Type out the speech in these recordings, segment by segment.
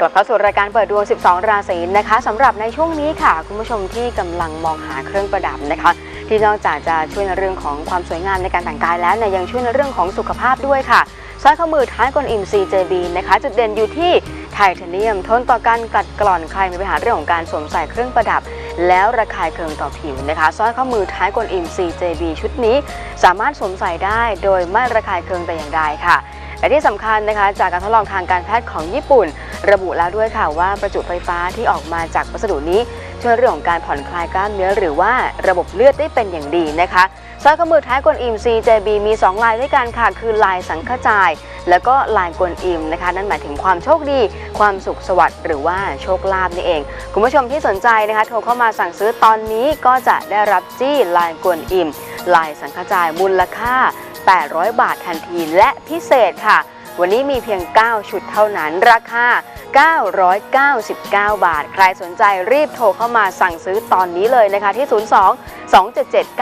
กลับเข้าสู่รายการเปิดดวง 12 ราศีนะคะสำหรับในช่วงนี้ค่ะ คุณผู้ชมที่กำลังมองหาเครื่องประดับนะคะ ที่นอกจากจะช่วยในเรื่องของความสวยงามในการแต่งกายแล้วเนี่ยยังช่วยในเรื่องของสุขภาพด้วยค่ะสร้อยข้อมือท้ายกลอิม CJB นะคะ จุดเด่นอยู่ที่ไทเทเนียมทนต่อการกัดกร่อนใครมีปัญหาเรื่องของการสวมใส่เครื่องประดับ แล้วระคายเคืองต่อผิวนะคะสร้อยข้อมือท้ายกลอิม CJB ชุดนี้ สามารถสวมใส่ได้โดยไม่ระคายเคืองแต่อย่างใดค่ะ และที่สำคัญนะคะ จากการทดลองทางการแพทย์ของญี่ปุ่น ระบุแล้วด้วยค่ะว่าประจุไฟฟ้าที่ออกมาจากวัสดุนี้ช่วยเรื่องของการผ่อนคลายกล้ามเนื้อหรือว่าระบบเลือดได้เป็นอย่างดีนะคะสร้อยข้อมือท้ายกวนอิม CJB มี 2 ลายด้วยกันค่ะ คือลายสังขจาย แล้วก็ลายกวนอิมนะคะ นั่นหมายถึงความโชคดี ความสุขสวัสดิ์หรือว่าโชคลาภนี่เอง คุณผู้ชมที่สนใจนะคะโทรเข้ามาสั่งซื้อตอนนี้ก็จะได้รับจี้ลายกวนอิม ลายสังขจายมูลค่า 800 บาททันทีและพิเศษค่ะ วันนี้มีเพียง 9 ชุดเท่านั้นราคา 999 บาท ใครสนใจรีบโทรเข้ามาสั่งซื้อตอนนี้เลยนะคะที่ 02 277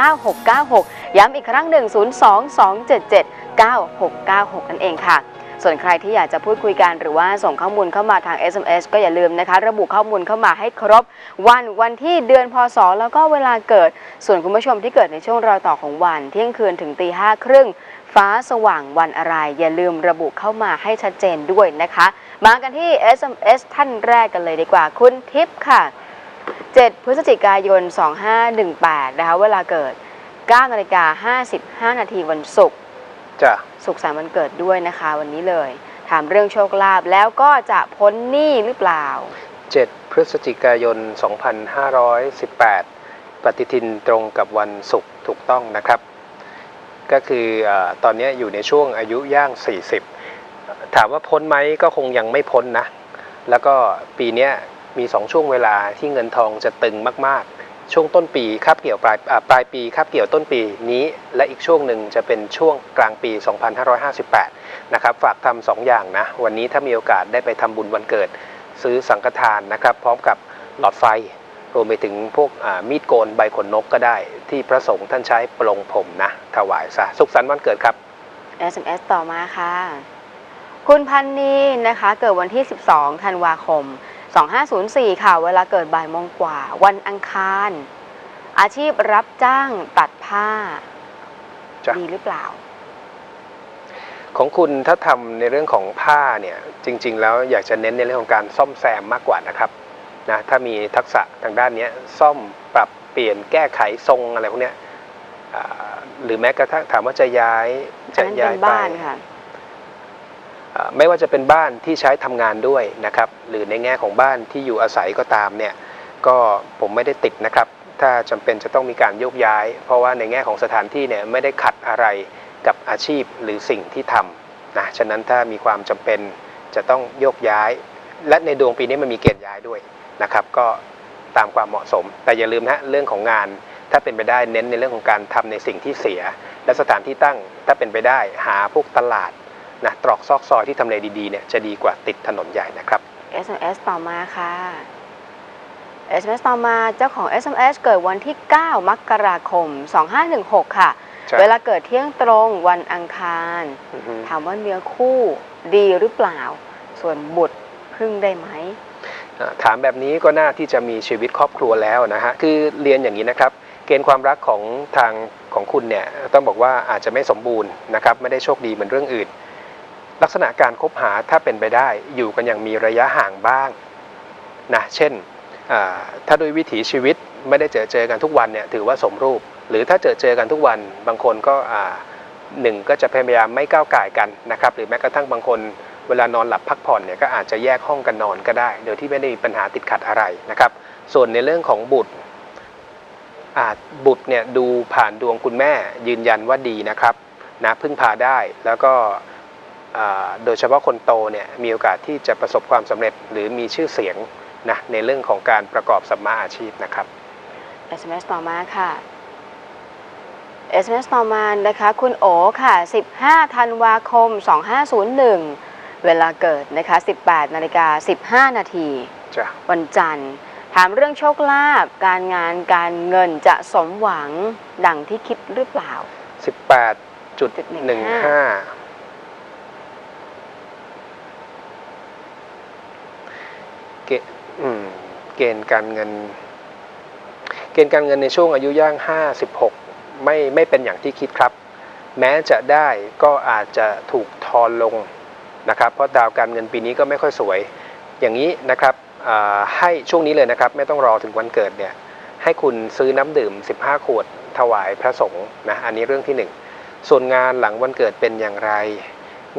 9696 ย้ำอีกครั้งหนึ่ง 02 277 9696 นั่นเองค่ะ ส่วนใครที่อยากจะพูดคุยกันหรือว่าส่งข้อมูลเข้ามาทาง SMS ก็อย่าลืมนะคะ ระบุข้อมูลเข้ามาให้ครบ วันวันที่เดือนพศ แล้วก็เวลาเกิด ส่วนคุณผู้ชมที่เกิดในช่วงรอยต่อของวัน เที่ยงคืนถึงตีห้าครึ่งฟ้าสว่างวันอะไร อย่าลืมระบุเข้ามาให้ชัดเจนด้วยนะคะ มากันที่ SMS ท่านแรกกันเลยดีกว่า คุณทิพย์ค่ะ 7 พฤศจิกายน 2518 นะคะ เวลาเกิด9นาฬิกา55 นาทีวันศุกร์ จ้ะสุขสันต์วันเกิดด้วยนะคะ วันนี้เลย ถามเรื่องโชคลาภแล้วก็จะพ้นหนี้หรือเปล่า 7 พฤศจิกายน 2518 ปฏิทินตรงกับวันศุกร์ถูกต้องนะครับ ก็คือเออตอนนี้อยู่ในช่วงอายุย่าง 40 ถามว่าพ้นไหมก็คงยังไม่พ้นนะ แล้วก็ปีเนี้ยมี2ช่วงเวลาที่เงินทองจะตึงมากๆ ช่วงต้นปีคาบเกี่ยวปลายปลายปีคาบเกี่ยวต้นปีนี้ และอีกช่วงหนึ่งจะเป็นช่วงกลางปี 2558 นะครับ ฝากทำสองอย่างนะ วันนี้ถ้ามีโอกาสได้ไปทำบุญวันเกิด ซื้อสังฆทานนะครับ พร้อมกับหลอดไฟรวมไปถึงพวกมีดโกนใบขนนกก็ได้ ที่พระสงฆ์ท่านใช้ปลงผมนะ ถวายซะสุขสันต์วันเกิดครับ SMS ต่อมาค่ะ คุณพันนีนะคะ เกิดวันที่ 12 ธันวาคม 2504 ค่ะ เวลาเกิดบ่ายโมงกว่า วันอังคาร อาชีพรับจ้างตัดผ้า จ้ะ ดีหรือเปล่า ของคุณถ้าทำในเรื่องของผ้าเนี่ยจริง ๆ แล้วอยากจะเน้นในเรื่องของการซ่อมแซมมากกว่านะครับนะถ้ามีทักษะทางด้านเนี้ยซ่อมปรับเปลี่ยนแก้ไขทรงอะไรพวกเนี้ยอ่าหรือแม้กระทั่งถามว่าจะย้ายอัจะนนั้นย้าเป็ยนไปบ้านค่ะอ่า ไม่ว่าจะเป็นบ้านที่ใช้ทำงานด้วยนะครับหรือในแง่ของบ้านที่อยู่อาศัยก็ตามเนี่ยก็ผมไม่ได้ติดนะครับ ถ้าจำเป็นจะต้องมีการโยกย้าย เพราะว่าในแง่ของสถานที่เนี่ยไม่ได้ขัดอะไรกับอาชีพหรือสิ่งที่ทำนะฉะนั้นถ้ามีความจำเป็นจะต้องโยกย้าย และในดวงปีนี้มันมีเกณฑ์ย้ายด้วยนะครับ ก็ตามความเหมาะสม แต่อย่าลืมนะเรื่องของงานถ้าเป็นไปได้เน้นในเรื่องของการทำในสิ่งที่เสีย และสถานที่ตั้งถ้าเป็นไปได้หาพวกตลาด นะตรอกซอกซอยที่ทำเลดีๆเนี่ยจะดีกว่าติดถนนใหญ่นะครับ SMS ต่อมาค่ะ SMS ต่อมาเจ้าของ SMS เกิดวันที่ 9 มกราคม 2516 ค่ะใช่เวลาเกิดเที่ยงตรงวันอังคารอือฮึถามว่าเนื้อคู่ดีหรือเปล่า ส่วนบุตรพึ่งได้ไหมอ่าถามแบบนี้ก็น่าที่จะมีชีวิตครอบครัวแล้วนะฮะ คือเรียนอย่างนี้นะครับ เกณฑ์ความรักของทางของคุณเนี่ยต้องบอกว่าอาจจะไม่สมบูรณ์นะครับ ไม่ได้โชคดีเหมือนเรื่องอื่น ลักษณะการคบหาถ้าเป็นไปได้อยู่กันอย่างมีระยะห่างบ้างนะเช่นอ่าถ้าโดยวิถีชีวิตไม่ได้เจอเจอกันทุกวันเนี่ยถือว่าสมรูป หรือถ้าเจอเจอกันทุกวันบางคนก็หนึ่งก็จะพยายามไม่ก้าวก่ายกันนะครับหรือแม้กระทั่งบางคนเวลานอนหลับพักผ่อนเนี่ยก็อาจจะแยกห้องกันนอนก็ได้ โดยที่ไม่ได้มีปัญหาติดขัดอะไรนะครับ ส่วนในเรื่องของบุตรบุตรเนี่ยดูผ่านดวงคุณแม่ยืนยันว่าดีนะครับนะพึ่งพาได้แล้วก็ โดยเฉพาะคนโตเนี่ยมีโอกาสที่จะประสบความสำเร็จหรือมีชื่อเสียงนะในเรื่องของการประกอบสัมมาอาชีพนะครับ SMS ต่อมาค่ะ SMS ต่อมานะคะคุณโอค่ะ 15 ธันวาคม 2501 เวลาเกิดนะคะ 18 นาฬิกา 15 นาทีจ้ะวันจันทร์ ถามเรื่องโชคลาภการงานการเงินจะสมหวังดังที่คิดหรือเปล่า 18.15 อืม เกณฑ์การเงิน เกณฑ์การเงินในช่วงอายุย่าง 56 ไม่ไม่เป็นอย่างที่คิดครับ แม้จะได้ก็อาจจะถูกทอนลงนะครับ เพราะดาวการเงินปีนี้ก็ไม่ค่อยสวย อย่างนี้นะครับให้ช่วงนี้เลยนะครับ ไม่ต้องรอถึงวันเกิดเนี่ยให้คุณซื้อน้ำดื่ม 15 ขวด ถวายพระสงฆ์นะอันนี้เรื่องที่หนึ่งส่วนงานหลังวันเกิดเป็นอย่างไร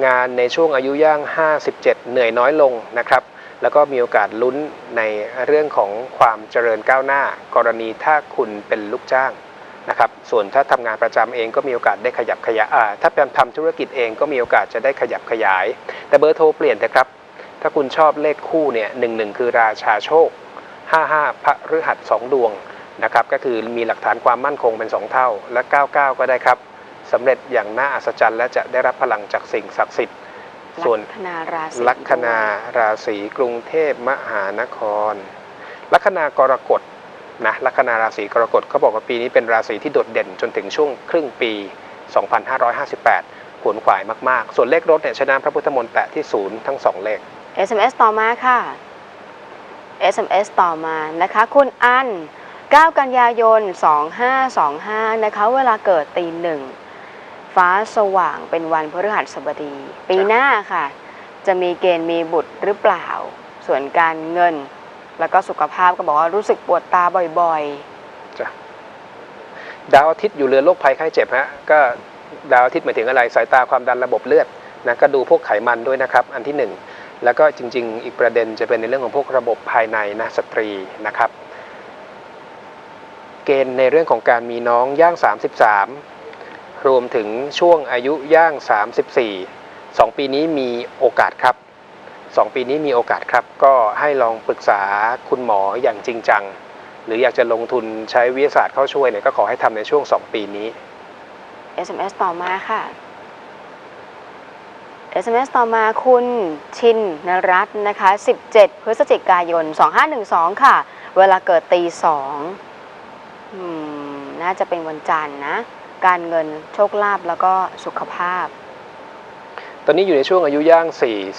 งานในช่วงอายุย่าง 57 เหนื่อยน้อยลงนะครับ แล้วก็มีโอกาสลุ้นในเรื่องของความเจริญก้าวหน้า กรณีถ้าคุณเป็นลูกจ้างนะครับส่วนถ้าทำงานประจำเองก็มีโอกาสได้ขยับขยายถ้าเป็นทำธุรกิจเองก็มีโอกาสจะได้ขยับขยาย แต่เบอร์โทรเปลี่ยนนะครับ ถ้าคุณชอบเลขคู่เนี่ยหนึ่งหนึ่งคือราชาโชค 55 พระฤหัสสองดวงนะครับก็คือมีหลักฐานความมั่นคงเป็น 2 เท่า และ 99 ก็ได้ครับสำเร็จอย่างน่าอัศจรรย์และจะได้รับพลังจากสิ่งศักดิ์สิทธิ์ ส่วนลัคนาราศีลัคนาราศีกรุงเทพมหานคร ลัคนากรกฎนะลัคนาราศีกรกฎเขาบอกว่าปีนี้เป็นราศีที่โดดเด่นจนถึงช่วงครึ่งปี 2558 ขวนขวายมาก ๆ ส่วนเลขรถเนี่ยชนะพระพุทธมนต์แตะที่ศูนย์ทั้งสองเลข SMS ต่อมาค่ะ SMS ต่อมานะคะ คุณอัน 9 กันยายน 2525 นะคะ เวลาเกิดตีหนึ่ง ฟ้าสว่างเป็นวันพฤหัสบดี ปีหน้าค่ะ จะมีเกณฑ์มีบุตรหรือเปล่า ส่วนการเงิน แล้วก็สุขภาพก็บอกว่ารู้สึกปวดตาบ่อยจ้ะดาวอาทิตย์อยู่เรือนโรคภัยไข้เจ็บฮะก็ดาวอาทิตย์หมายถึงอะไรสายตาความดันระบบเลือดนะก็ดูพวกไขมันด้วยนะครับ อันที่หนึ่งแล้วก็จริง ๆ อีกประเด็นจะเป็นในเรื่องของพวกระบบภายในนะสตรีนะครับ เกณฑ์ในเรื่องของการมีน้องย่าง 33 รวมถึงช่วงอายุย่าง 34 2 ปีนี้มีโอกาสครับ 2 ปีนี้มีโอกาสครับ ก็ให้ลองปรึกษาคุณหมออย่างจริงจัง หรืออยากจะลงทุนใช้วิทยาศาสตร์เข้าช่วยเนี่ยก็ขอให้ทำในช่วง 2 ปีนี้ SMS ต่อมาค่ะ SMS ต่อมาคุณชินนรัตน์นะคะ 17 พฤศจิกายน 2512 ค่ะ เวลาเกิดตีสองน่าจะเป็นวันจันทร์นะ การเงินโชคลาภแล้วก็สุขภาพ ตอนนี้อยู่ในช่วงอายุย่าง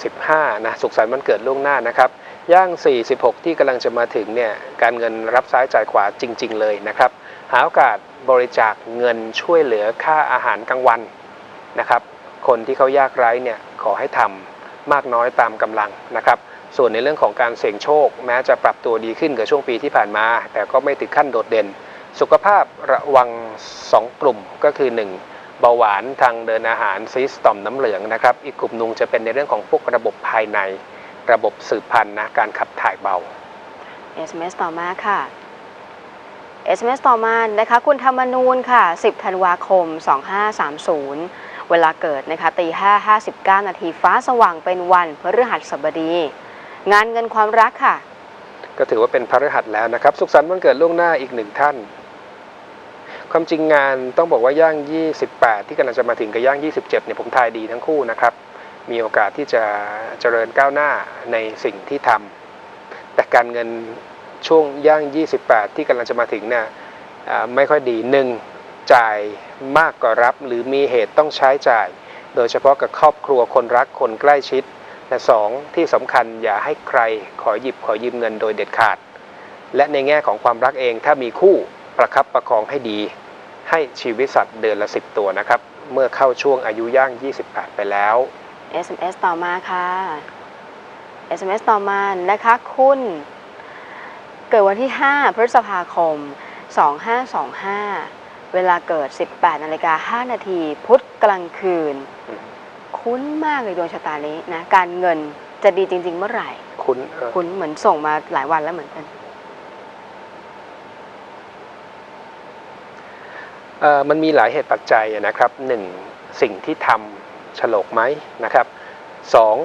45 นะสุขสันต์วันเกิดล่วงหน้านะครับ ย่าง 46 ที่กำลังจะมาถึงเนี่ยการเงินรับซ้ายจ่ายขวาจริง ๆ เลยนะครับ หาโอกาสบริจาคเงินช่วยเหลือค่าอาหารกลางวันนะครับ คนที่เขายากไร้เนี่ยขอให้ทำมากน้อยตามกำลังนะครับส่วนในเรื่องของการเสี่ยงโชค แม้จะปรับตัวดีขึ้นกับช่วงปีที่ผ่านมา แต่ก็ไม่ถึงขั้นโดดเด่น สุขภาพระวัง 2 กลุ่มก็คือ 1 เบาหวานทางเดินอาหารซีสต่อมน้ำเหลืองนะครับ อีกกลุ่มหนึงจะเป็นในเรื่องของพวกระบบภายใน ระบบสืบพันธุ์นะการขับถ่ายเบา SMS ต่อมาค่ะ SMS ต่อมานะคะ คุณธรรมนูนค่ะ 10 ธันวาคม 2530 เวลาเกิดนะคะตี5 59 นาทีฟ้าสว่างเป็นวันพฤหัสบดี งานเงินความรักค่ะ ก็ถือว่าเป็นพระฤหัสแล้วนะครับ สุขสันต์วันเกิดล่วงหน้าอีกหนึ่งท่าน ความจริงงานต้องบอกว่าย่าง 28 ที่กำลังจะมาถึงกับย่าง 27เนี่ยผมทายดีทั้งคู่นะครับ มีโอกาสที่จะเจริญก้าวหน้าในสิ่งที่ทำแต่การเงินช่วงย่าง 28 ที่กำลังจะมาถึงเนี่ยไม่ค่อยดีหนึ่งจ่ายมากกว่ารับ หรือมีเหตุต้องใช้จ่าย โดยเฉพาะกับครอบครัวคนรักคนใกล้ชิดและสองที่สำคัญอย่าให้ใครขอหยิบขอยืมเงินโดยเด็ดขาด และในแง่ของความรักเองถ้ามีคู่ประคับประคองให้ดี ให้ชีวิตสัตว์เดือนละ 10 ตัวนะครับ เมื่อเข้าช่วงอายุย่าง 28 ไปแล้ว SMS ต่อมาค่ะ SMS ต่อมานะคะคุณ เกิดวันที่ 5 พฤษภาคม 2525 เวลาเกิด 18นาฬิกา5นาทีพุธกลางคืนอืมคุ้นมากเลยดวงชะตานี้นะ การเงินจะดีจริง ๆ เมื่อไหร่ คุณเอ่อคุ้นเหมือนส่งมาหลายวันแล้วเหมือนกัน เอ่อ มันมีหลายเหตุปัจจัยนะครับหนึ่งสิ่งที่ทำฉลกไหมนะครับสอง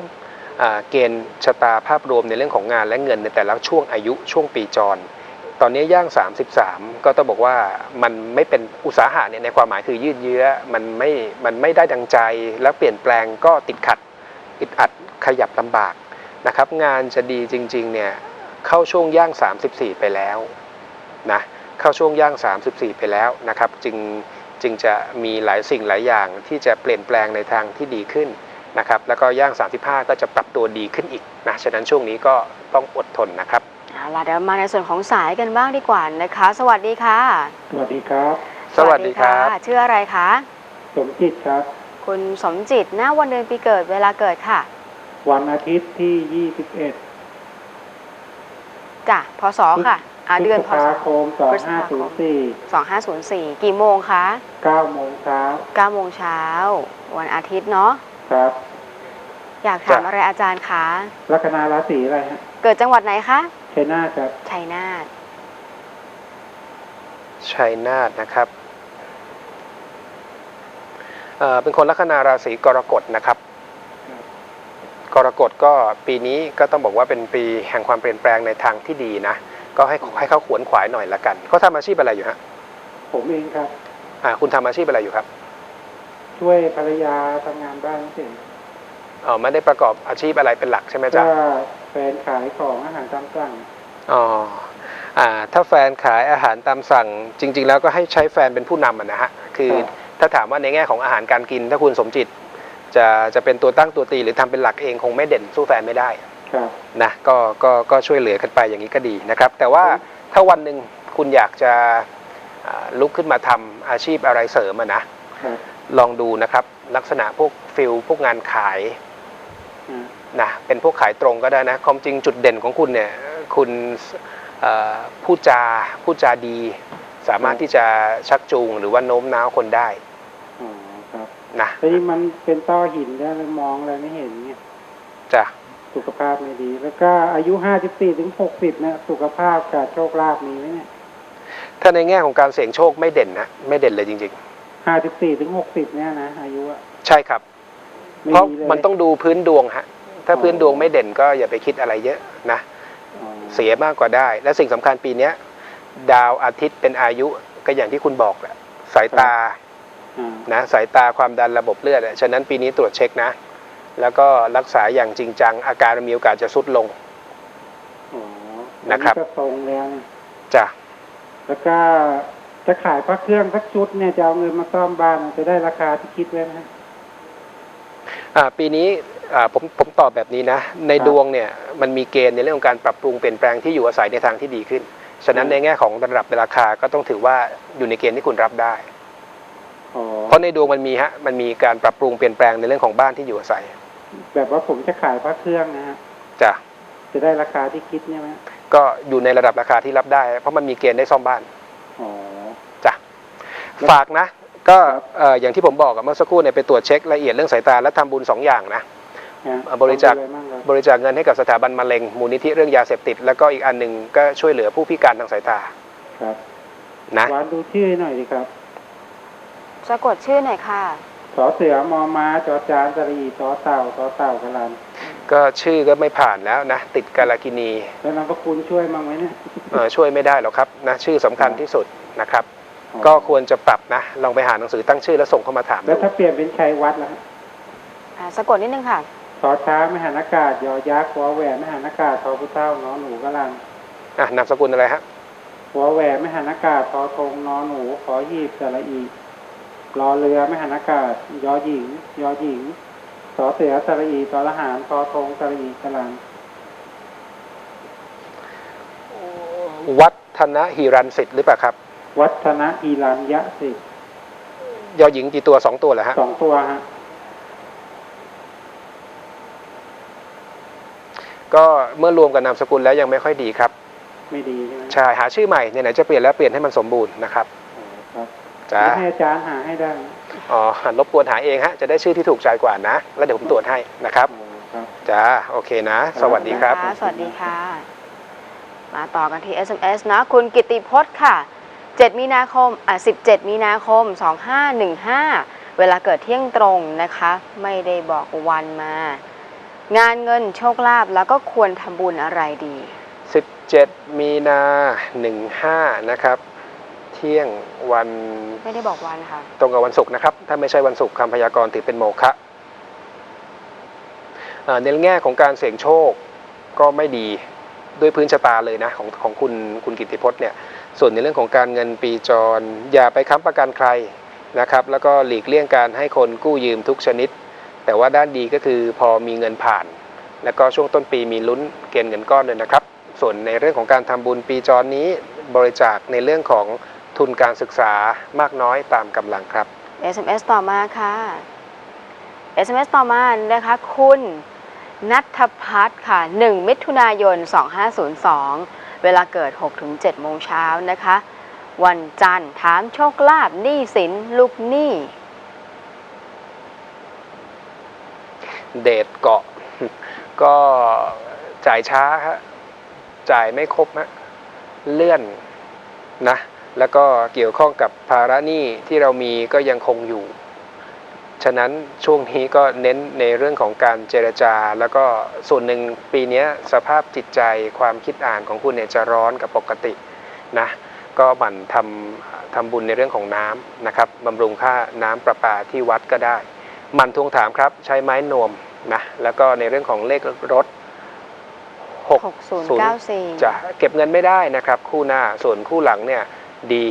เกณฑ์ชะตาภาพรวมในเรื่องของงานและเงินในแต่ละช่วงอายุช่วงปีจร ตอนนี้ย่าง 33 ก็ต้องบอกว่ามันไม่เป็นอุตสาหะเนี่ยในความหมายคือยืดเยื้อมันไม่มันไม่ได้ดังใจ แล้วเปลี่ยนแปลงก็ติดขัดอึดอัดขยับลำบากนะครับ งานจะดีจริงๆเนี่ยเข้าช่วงย่าง 34 ไปแล้วนะ เข้าช่วงย่าง 34 ไปแล้วนะครับจึงจึงจะมีหลายสิ่งหลายอย่างที่จะเปลี่ยนแปลงในทางที่ดีขึ้นนะครับแล้วก็ย่าง 35 ก็จะปรับตัวดีขึ้นอีกนะฉะนั้นช่วงนี้ก็ต้องอดทนนะครับเอาล่ะเดี๋ยวมาในส่วนของสายกันบ้างดีกว่านะคะ สวัสดีค่ะ สวัสดีครับ สวัสดีครับะชื่ออะไรคะสมจิตครับ คุณสมจิตหน้าวันเดือนปีเกิดเวลาเกิดค่ะ วันอาทิตย์ที่ 21จ้ะพศค่ะ อ่าพฤเดือนษพศภาคมพฤษภาคม2504 2504 กี่โมงคะ9โมงเช้า9โมงเช้า วันอาทิตย์เนาะ ครับ อยากถามอะไรอาจารย์คะ ลัคนาราศีอะไรฮะเกิดจังหวัดไหนคะ ชัยนาทครับ ชัยนาท ชัยนาทนะครับเอ่อเป็นคนลัคนาราศีกรกฎนะครับกรกฎก็ปีนี้ก็ต้องบอกว่าเป็นปีแห่งความเปลี่ยนแปลงในทางที่ดีนะ ก็ให้ให้เขาขวนขวายหน่อยละกันเขาทำอาชีพอะไรอยู่ฮะผมเองครับอ่าคุณทำอาชีพอะไรอยู่ครับ ช่วยภรรยาทำงานบ้านเสร็จอ๋อไม่ได้ประกอบอาชีพอะไรเป็นหลักใช่ไหมจ๊ะก็แฟนขายของอาหารตามสั่งอ๋ออ่าถ้าแฟนขายอาหารตามสั่ง จริง ๆ แล้วก็ให้ใช้แฟนเป็นผู้นำอะนะฮะคือครับถ้าถามว่าในแง่ของอาหารการกิน ถ้าคุณสมจิต จะจะเป็นตัวตั้งตัวตีหรือทำเป็นหลักเองคงไม่เด่นสู้แฟนไม่ได้ครับ นะก็ก็ก็ช่วยเหลือกันไปอย่างนี้ก็ดีนะครับ แต่ว่าถ้าวันหนึ่งคุณอยากจะอ่าลุกขึ้นมาทำอาชีพอะไรเสริมอะนะครับลองดูนะครับ ลักษณะพวกฟิลพวกงานขายอ่านะเป็นพวกขายตรงก็ได้นะความจริงจุดเด่นของคุณเนี่ยคุณเอ่อพูดจาพูดจาดี สามารถที่จะชักจูงหรือว่าโน้มน้าวคนได้อ๋อครับนะแต่นี่มันเป็นต้อหินแล้วเลยมองอะไรไม่เห็นเนี่ยจ้ะ สุขภาพไม่ดี แล้วก็อายุ54ถึง60เนี่ยสุขภาพกับโชคลาภมีไหมเนี่ยถ้าในแง่ของการเสี่ยงโชคไม่เด่นนะไม่เด่นเลยจริง54ถึง60เนี่ยนะอายุอะๆใช่ครับไม่เพราะดีเลยมันต้องดูพื้นดวงฮะ ถ้าอ๋อพื้นดวงไม่เด่นก็อย่าไปคิดอะไรเยอะนะอ๋อเสียมากกว่าได้ และสิ่งสำคัญปีเนี้ย ดาวอาทิตย์เป็นอายุก็อย่างที่คุณบอกแหละสายตาอ่านะสายตาความดันระบบเลือดอะฉะนั้นปีนี้ตรวจเช็คนะ แล้วก็รักษาอย่างจริงจัง อาการมีโอกาสจะสุดลงอ๋อนะครับอัก็ทรงแล้วเนี่ยจ้ะแล้วก็จะขายพระเครื่องสักชุดเนี่ยจะเอาเงินมาซ่อมบ้านจะได้ราคาที่คิดไว้ไหมฮะอ่า ปีนี้อ่าผมผมตอบแบบนี้นะ ในครับดวงเนี่ยมันมีเกณฑ์ในเรื่องของการปรับปรุงเปลี่ยนแปลงที่อยู่อาศัยในทางที่ดีขึ้น ฉะนั้นอืมในแง่ของระดับราคาก็ต้องถือว่าอยู่ในเกณฑ์ที่คุณรับได้อ๋อเพราะในดวงมันมีฮะมันมีการปรับปรุงเปลี่ยนแปลงในเรื่องของบ้านที่อยู่อาศัย แบบว่าผมจะขายพระเครื่องนะฮะจ้ะจะได้ราคาที่คิดเนี่ยไหมก็อยู่ในระดับราคาที่รับได้ เพราะมันมีเกณฑ์ได้ซ่อมบ้านอ๋อจ้ะแล้วฝากนะ ก็ครับเอ่ออย่างที่ผมบอกอะเมื่อสักครู่เนี่ยไปตรวจเช็คละเอียดเรื่องสายตาและทำบุญสองอย่างนะฮะอ่าบริจาคทำอะไรบ้างครับบริจาคเงินให้กับสถาบันมะเร็งมูลนิธิเรื่องยาเสพติด แล้วก็อีกอันหนึ่งก็ช่วยเหลือผู้พิการทางสายตาครับนะวานดูชื่อหน่อยดิครับสะกดชื่อหน่อยค่ะ สอเสือมอม้าจอจานสรีต่อเต่าต่อเต่ากะลันก็ชื่อก็ไม่ผ่านแล้วนะ ติดกาลกินีแล้วนามสกุลช่วยมั้งไหมเนี่ยเอ่อช่วยไม่ได้หรอกครับนะชื่อสำคัญที่สุดนะครับอ๋อก็ควรจะปรับนะลองไปหาหนังสือตั้งชื่อแล้วส่งเข้ามาถามแล้วดูถ้าเปลี่ยนเป็นชัยวัดล่ะฮะอ่าสะกดนิดนึงค่ะสอช้างมหานากาศยอยักษ์วอแหวนมหานากาศทอพุเท่านอหนูกะลันอะนามสกุลอะไรฮะวอแหวนมหานากาศทอทงนอหนูขอหีบสระอี รอเรือมหานากาศ ยอหญิง ยอหญิงสอเสือสระอีตอละหารทอทงสระอีกะลันวัฒนหิรันสิทธิ์หรือเปล่าครับ วัฒนะอีรันยะสิทธิ์ยอหญิงกี่ตัวสองตัวเหรอฮะสองตัวฮะก็เมื่อรวมกับนามสกุลแล้วยังไม่ค่อยดีครับ ไม่ดีใช่ไหมใช่หาชื่อใหม่ไหนๆจะเปลี่ยนแล้วเปลี่ยนให้มันสมบูรณ์นะครับอ๋อครับ จ้าให้อาจารย์หาให้ได้อ๋อรบกวนหาเองฮะ จะได้ชื่อที่ถูกใจกว่านะ แล้วเดี๋ยวผมตรวจให้นะครับอ๋อครับจ้าโอเคนะ สวัสดีครับนะะสวัสดีค่ะ มาต่อกันที่ SMS นะ คุณกิติพจน์ค่ะ 7 มีนาคมอะ17 มีนาคม 2515 เวลาเกิดเที่ยงตรงนะคะ ไม่ได้บอกวันมา งานเงินโชคลาภแล้วก็ควรทำบุญอะไรดี 17 มีนา 15 นะครับ เที่ยงวันไม่ได้บอกวันค่ะ ตรงกับวันศุกร์นะครับ ถ้าไม่ใช่วันศุกร์คำพยากรณ์ถือเป็นโมฆะเอ่อในแง่ของการเสี่ยงโชคก็ไม่ดีด้วยพื้นชะตาเลยนะของของคุณคุณกิติพจน์เนี่ยส่วนในเรื่องของการเงินปีจร อย่าไปค้ำประกันใครนะครับ แล้วก็หลีกเลี่ยงการให้คนกู้ยืมทุกชนิด แต่ว่าด้านดีก็คือพอมีเงินผ่าน แล้วก็ช่วงต้นปีมีลุ้นเกณฑ์เงินก้อนด้วยนะครับ ส่วนในเรื่องของการทำบุญปีจรนี้บริจาคในเรื่องของ ทุนการศึกษามากน้อยตามกำลังครับ SMS ต่อมาค่ะ SMS ต่อมานะคะ คุณนัทพัฒน์ค่ะ 1 มิถุนายน 2502 เวลาเกิด 6-7 โมงเช้านะคะ วันจันทร์ถามโชคลาภหนี้สินลูกหนี้ เดทเกาะ ก็จ่ายช้าฮะจ่ายไม่ครบฮะเลื่อนนะ แล้วก็เกี่ยวข้องกับภาระหนี้ที่เรามีก็ยังคงอยู่ ฉะนั้นช่วงนี้ก็เน้นในเรื่องของการเจรจา แล้วก็ส่วนหนึ่งปีเนี้ยสภาพจิตใจความคิดอ่านของคุณเนี่ยจะร้อนกับปกตินะก็หมั่นทำทำบุญในเรื่องของน้ำนะครับบำรุงค่าน้ำประปาที่วัดก็ได้หมั่นทวงถามครับใช้ไม้นวมนะแล้วก็ในเรื่องของเลขรถ6094จะเก็บเงินไม่ได้นะครับ คู่หน้าส่วนคู่หลังเนี่ย ดี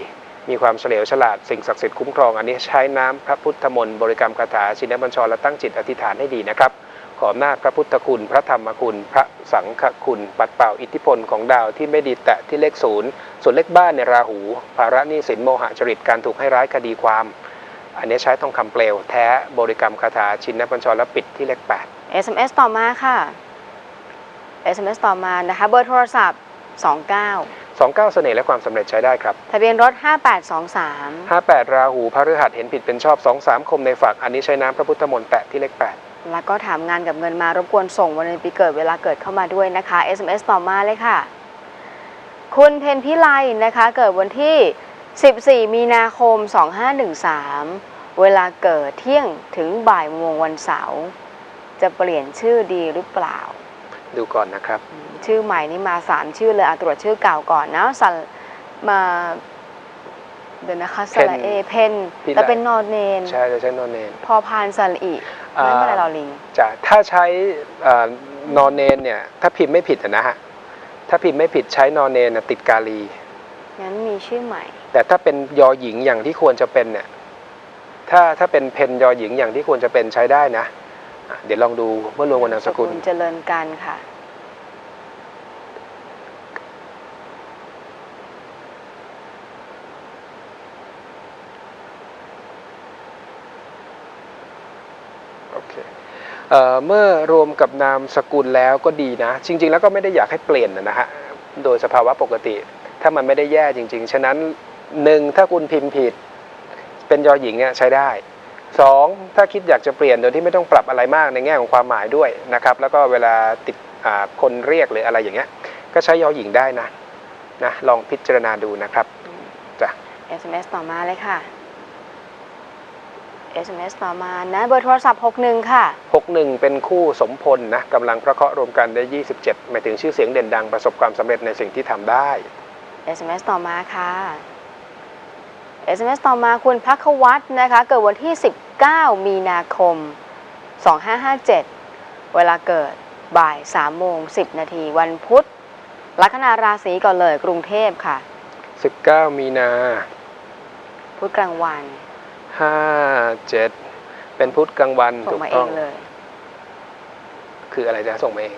มีความเฉลียวฉลาดสิ่งศักดิ์สิทธิ์คุ้มครอง อันนี้ใช้น้ำพระพุทธมนต์บริกรรมคาถาชินบัญชรและตั้งจิตอธิษฐานให้ดีนะครับ ขออำนาพระพุทธคุณ พระธรรมคุณ พระสังฆคุณ ปัดเป่าอิทธิพลของดาวที่ไม่ดีแตะที่เลขศูนย์ส่วนเลขบ้านในราหู ภาระหนี้สินโมหะจริตการถูกให้ร้ายคดีความ อันนี้ใช้ทองคำเปลวแท้บริกรรมคาถาชินบัญชรและปิดที่เลขแปด SMS ต่อมาค่ะ SMS ต่อมานะคะเบอร์โทรศัพท์ 29 สองเก้าเสน่ห์และความสำเร็จใช้ได้ครับ ทะเบียนรถ 5823 58 ราหูพฤหัสเห็นผิดเป็นชอบ 2 3 คมในฝักอันนี้ใช้น้ำพระพุทธมนต์แตะที่เลขแล้วก็ถามงานกับเงินมารบกวนส่งวันเดือนปีเกิดเวลาเกิดเข้ามาด้วยนะคะ SMS ต่อมาเลยค่ะ คุณเพนพิไลนะคะ เกิดวันที่ 14 มีนาคม 2513 เวลาเกิดเที่ยงถึงบ่ายโมงวันเสาร์จะเปลี่ยนชื่อดีหรือเปล่า8ดูก่อนนะครับ ชื่อใหม่นี่มาสามชื่อเลยอะตรวจชื่อเก่าก่อนนะสันมาเดี๋ยวนะคะสระเอเพนพิไลแต่เป็นนอนเนน ใช่จะใช้นอนเนน พอพานสระอีอ่านั่นเป็นอะไรเราลิง จะถ้าใช้เอ่อนอนเนนเนี่ยถ้าพิมพ์ไม่ผิดอะนะฮะถ้าพิมพ์ไม่ผิดใช้นอนเนนน่ะติดกาลี งั้นมีชื่อใหม่ แต่ถ้าเป็นยอหญิงอย่างที่ควรจะเป็นเนี่ยถ้าถ้าเป็นเพนยอหญิงอย่างที่ควรจะเป็นใช้ได้นะอะเดี๋ยวลองดูเมื่อรวมวันนามสกุล เจริญกันค่ะ โอเค เเมื่อรวมกับนามสกุลแล้วก็ดีนะ จริง ๆ แล้วก็ไม่ได้อยากให้เปลี่ยนนะฮะโดยสภาวะปกติ ถ้ามันไม่ได้แย่จริง ๆ ฉะนั้นหนึ่งถ้าคุณพิมพ์ผิด เป็นยอหญิงเนี่ยใช้ได้สองถ้าคิดอยากจะเปลี่ยนโดยที่ไม่ต้องปรับอะไรมากในแง่ของความหมายด้วยนะครับแล้วก็เวลาติดคนเรียกหรืออะไรอย่างเงี้ยก็ใช้ยอหญิงได้นะนะลองพิจารณาดูนะครับจ้ะ SMS ต่อมาเลยค่ะ SMS ต่อมานะ เบอร์โทรศัพท์ 61 ค่ะ 61 เป็นคู่สมพลนะกำลังพระเคราะห์รวมกันได้ 27 หมายถึงชื่อเสียงเด่นดังประสบความสำเร็จในสิ่งที่ทำได้ SMS ต่อมาค่ะ SMS ต่อมาคุณพักวัฒน์นะคะ เกิดวันที่ 19 มีนาคม 2557 เวลาเกิดบ่าย3โมง10 นาทีวันพุธลัคนาราศีก่อนเลยกรุงเทพค่ะ 19 มีนา พุธกลางวัน 57เป็นพุธกลางวันส่ถูงกมาเอต้องงเลยคืออะไรจะส่งมาเอง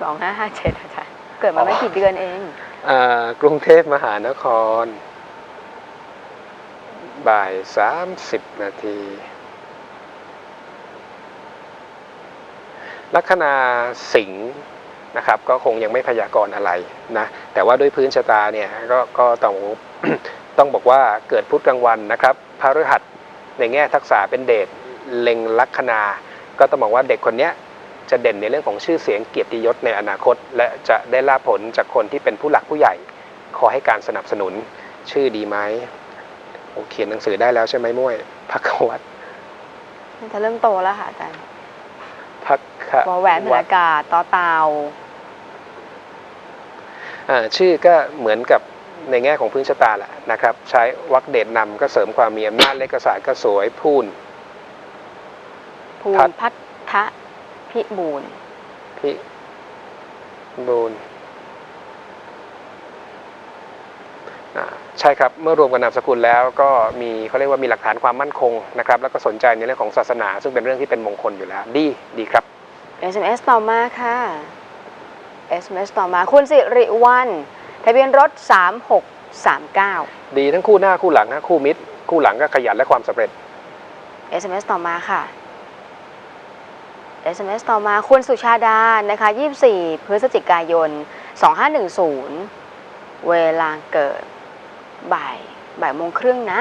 2557อาจารย์เกิดมาไม่กี่เดือนเองอากรุงเทพมหานคร บ่าย30นาทีลัคนาสิงห์นะครับ ก็คงยังไม่พยากรณ์อะไรนะ แต่ว่าด้วยพื้นชะตาเนี่ย ก็ก็ต้อง ต้องบอกว่าเกิดพุธกลางวันนะครับพฤหัสในแง่ทักษะเป็นเดชเล็งลัคนา ก็ต้องบอกว่าเด็กคนเนี้ยจะเด่นในเรื่องของชื่อเสียงเกียรติยศในอนาคต และจะได้ลาภผลจากคนที่เป็นผู้หลักผู้ใหญ่ ขอให้การสนับสนุนชื่อดีไหมโอเขียนหนังสือได้แล้วใช่ไหมมุ้ยพักวัดจะเริ่มโตแล้วค่ะอาจารย์พักวอแหวนพนอากาศต่อเตาอ่าชื่อก็เหมือนกับ ในแง่ของพื้นชะตาแหละนะครับ ใช้วรรคเดชนำก็เสริมความมีอำนาจเลขศาสตร์ก็สวยพูนภูพัมิดพัทธพิบูลพิบูลอ่าใช่ครับเมื่อรวมกับนามสกุลแล้วก็มีเขาเรียกว่ามีหลักฐานความมั่นคงนะครับ แล้วก็สนใจในเรื่องของศาสนา ซึ่งเป็นเรื่องที่เป็นมงคลอยู่แล้ว ดีดีครับ SMS ต่อมาค่ะ SMS ต่อมาคุณสิริวัล ทะเบียนรถ 3639 ดีทั้งคู่หน้าคู่หลังนะคู่มิตร คู่หลังก็ขยันและความสำเร็จ SMS ต่อมาค่ะ SMS ต่อมาคุณสุชาดานะคะ 24 พฤศจิกายน 2510 เวลาเกิดบ่ายบ่ายโมงครึ่งนะ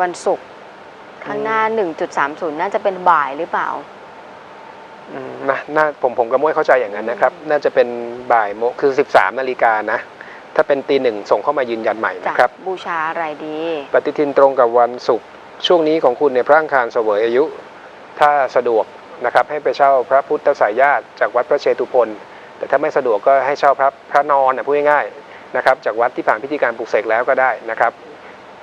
วันศุกร์ข้างหน้า 1.30 น่าจะเป็นบ่ายหรือเปล่าอืม นะน่าผมผมก็ไม่เข้าใจอย่างนั้นนะครับ น่าจะเป็นบ่ายโมงคือ 13นาฬิกานะ ถ้าเป็นตีหนึ่งส่งเข้ามายืนยันใหม่จะนะครับ บูชาอะไรดี ปฏิทินตรงกับวันศุกร์ช่วงนี้ของคุณในยพระอังคารเสวยอายุ ถ้าสะดวกนะครับให้ไปเช่าพระพุทธสายญาติจากวัดพระเชตุพนแต่ถ้าไม่สะดวกก็ให้เช่าพระพระนอนนะพูดง่ายๆนะครับจากวัดที่ผ่านพิธีการปลุกเสกแล้วก็ได้นะครับ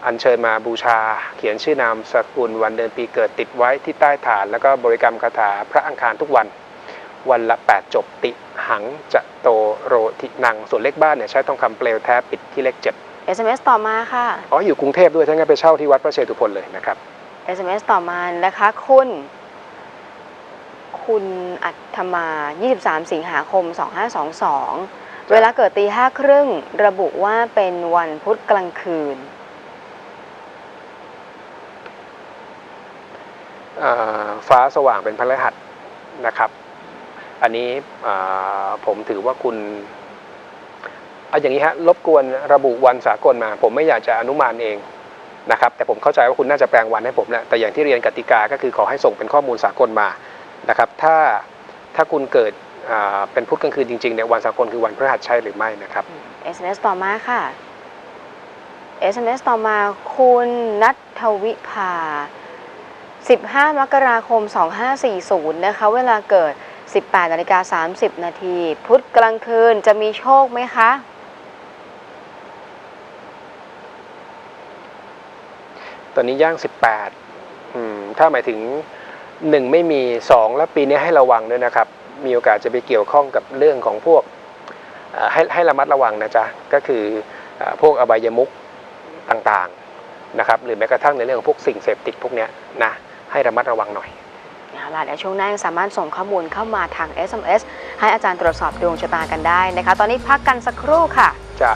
อัญเชิญมาบูชา เขียนชื่อนามสกุลวันเดือนปีเกิดติดไว้ที่ใต้ฐาน แล้วก็บริกรรมคาถาพระอังคารทุกวัน วันละ 8 จบติหังจะโตโรทินังส่วนเลขบ้านเนี่ยใช้ทองคำเปลวแท้ปิดที่เลขเจ็ด SMS ต่อมาค่ะ อ๋อ อยู่กรุงเทพด้วยถ้างั้นไปเช่าที่วัดพระเชตุพนเลยนะครับ SMS ต่อมานะคะ คุณ คุณอัธมา 23 สิงหาคม 2522 เวลาเกิดตีห้าครึ่งระบุว่าเป็นวันพุธกลางคืน อ่า ฟ้าสว่างเป็นพระรหัสนะครับ อันนี้ผมถือว่าคุณเอาอย่างนี้ฮะรบกวนระบุวันสากลมา ผมไม่อยากจะอนุมานเองนะครับ แต่ผมเข้าใจว่าคุณน่าจะแปลงวันให้ผมแล้วแต่อย่างที่เรียนกติกาก็คือขอให้ส่งเป็นข้อมูลสากลมานะครับ ถ้าถ้าคุณเกิดเป็นพุธกลางคืนจริงๆเนี่ยวันสากลคือวันพฤหัสใช่หรือไม่นะครับ SMS ต่อมาค่ะ SMS ต่อมาคุณนัทวิภา 15 มกราคม 2540 นะคะ เวลาเกิด 18นาฬิกา30 นาที พุธกลางคืนจะมีโชคไหมคะ ตอนนี้ย่าง 18อืมถ้าหมายถึง 1 ไม่มี 2 แล้วปีนี้ให้ระวังด้วยนะครับ มีโอกาสจะไปเกี่ยวข้องกับเรื่องของพวกให้ให้ระมัดระวังนะจ๊ะ ก็คืออพวกอบายมุกต่างๆนะครับหรือแม้กระทั่งในเรื่องของพวกสิ่งเสพติดพวกนี้นะ ให้ระมัดระวังหน่อยเอาล่ะเดี๋ยวช่วงหน้ายังสามารถส่งข้อมูลเข้ามาทาง SMS ให้อาจารย์ตรวจสอบดวงชะตากันได้นะคะ ตอนนี้พักกันสักครู่ค่ะ จ้ะ